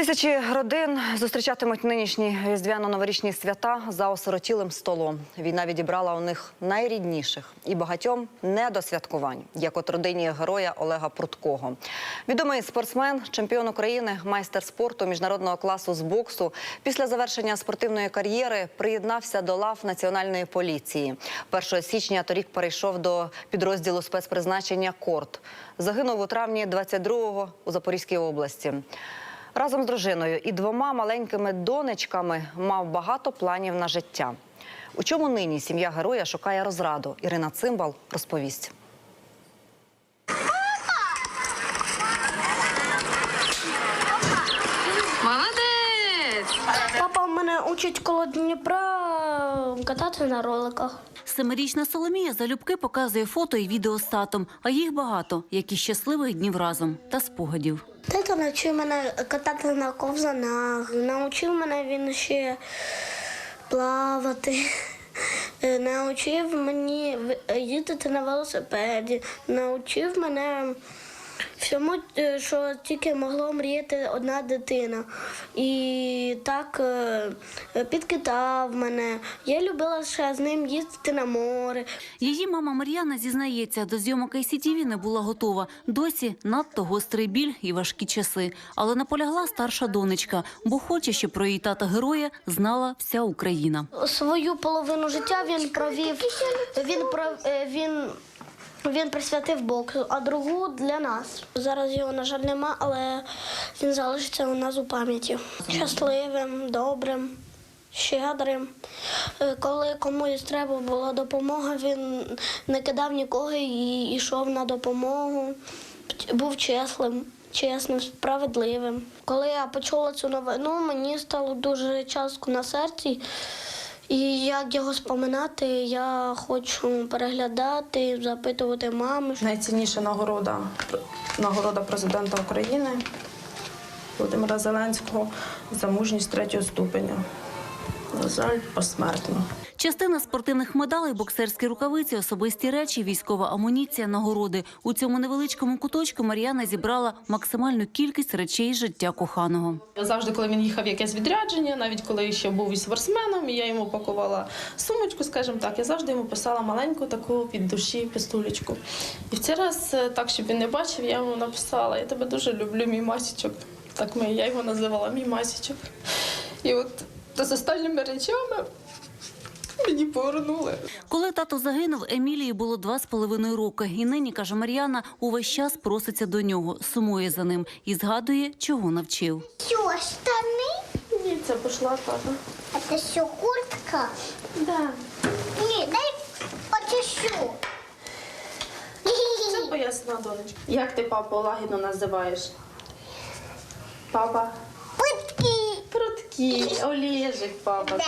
Тисячі родин зустрічатимуть нинішні різдвяно-новорічні свята за осиротілим столом. Війна відібрала у них найрідніших і багатьом не до святкувань, як от родині героя Олега Пруткого. Відомий спортсмен, чемпіон України, майстер спорту міжнародного класу з боксу. Після завершення спортивної кар'єри приєднався до лав національної поліції. 1 січня торік перейшов до підрозділу спецпризначення Корт. Загинув у травні 22-го у Запорізькій області. Разом з дружиною і двома маленькими донечками мав багато планів на життя. У чому нині сім'я героя шукає розраду? Ірина Цимбал розповість. Молодець! Папа мене учить коло Дніпра кататися на роликах. Семирічна Соломія залюбки показує фото і відео з татом, а їх багато, як і щасливих днів разом та спогадів. Тато навчив мене катати на ковзанах, навчив мене він ще плавати. Навчив мені їздити на велосипеді, навчив мене всьому, е, що тільки могло мріяти одна дитина. І так е, підкидав мене. Я любила ще з ним їздити на море. Її мама Мар'яна зізнається, до зйомок ICTV не була готова. Досі надто гострий біль і важкі часи. Але наполягла старша донечка, бо хоче, щоб про її тата героя знала вся Україна. Свою половину життя він провів. Він е, він. Він присвятив боксу, а другу для нас. Зараз його, на жаль, нема, але він залишиться у нас у пам'яті. Щасливим, добрим, щедрим. Е, Коли комусь треба була допомога, він не кидав нікого і йшов на допомогу. Був чесним, чесним, справедливим. Коли я почула цю новину, мені стало дуже часто на серці. І як його споминати, я хочу переглядати, запитувати мами. Найцінніша нагорода нагорода президента України Володимира Зеленського за мужність третього ступеня. На жаль, посмертно. Частина спортивних медалей, боксерські рукавиці, особисті речі, військова амуніція, нагороди. У цьому невеличкому куточку Мар'яна зібрала максимальну кількість речей життя коханого. Завжди, коли він їхав в якесь відрядження, навіть коли ще був і спортсменом, і я йому пакувала сумочку, скажімо так, я завжди йому писала маленьку таку від душі пістулечку. І в цей раз, е, так, щоб він не бачив, я йому написала: Я тебе дуже люблю, мій масічок. Так ми, я його називала мій масічок. І от з останніми речами мені повернули. Коли тато загинув, Емілії було два з половиною роки. І нині, каже Мар'яна, увесь час проситься до нього, сумує за ним і згадує, чого навчив. Все, штаны? Ні, це пішла тата. Это все куртка? Да. Не, дай почешу. Це поясна донечка. Як ти папу лагідно називаєш? Папа. Прудкий, Олежик, папа.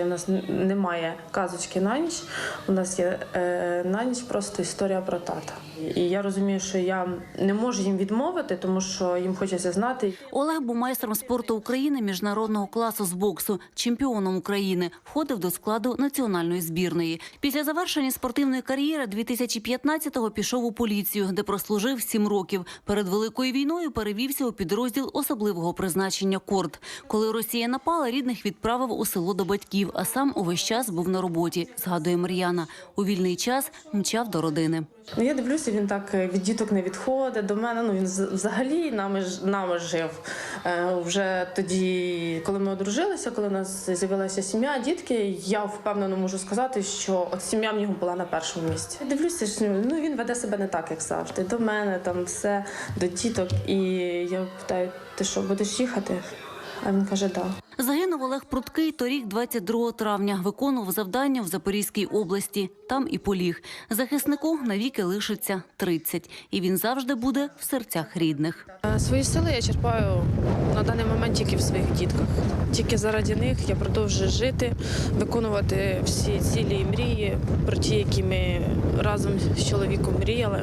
У нас немає казочки на ніч. У нас є е, на ніч просто історія про тата. І я розумію, що я не можу їм відмовити, тому що їм хочеться знати. Олег був майстром спорту України міжнародного класу з боксу, чемпіоном України, входив до складу національної збірної. Після завершення спортивної кар'єри 2015-го пішов у поліцію, де прослужив сім років. Перед великою війною перевівся у підрозділ особливого призначення Корд. Коли Росія напала, рідних відправив у село до батьків, а сам увесь час був на роботі. Згадує Мар'яна. У вільний час мчав до родини. Ну я дивлюся, він так е, від діток не відходить до мене. Ну він взагалі нами нами жив. Е, вже тоді, коли ми одружилися, коли у нас з'явилася сім'я, дітки, я впевнено можу сказати, що от сім'я в нього була на першому місці. Я дивлюся, що ну він веде себе не так, як завжди. До мене там все до діток. І я питаю, ти що, будеш їхати? А він каже, так. Да. Загинув Олег Пруткий торік, 22 травня. Виконував завдання в Запорізькій області. Там і поліг. Захиснику навіки лишиться 30. І він завжди буде в серцях рідних. Е, Свої сили я черпаю на даний момент тільки в своїх дітках. Тільки заради них я продовжую жити, виконувати всі цілі і мрії, про ті, які ми разом з чоловіком мріяли.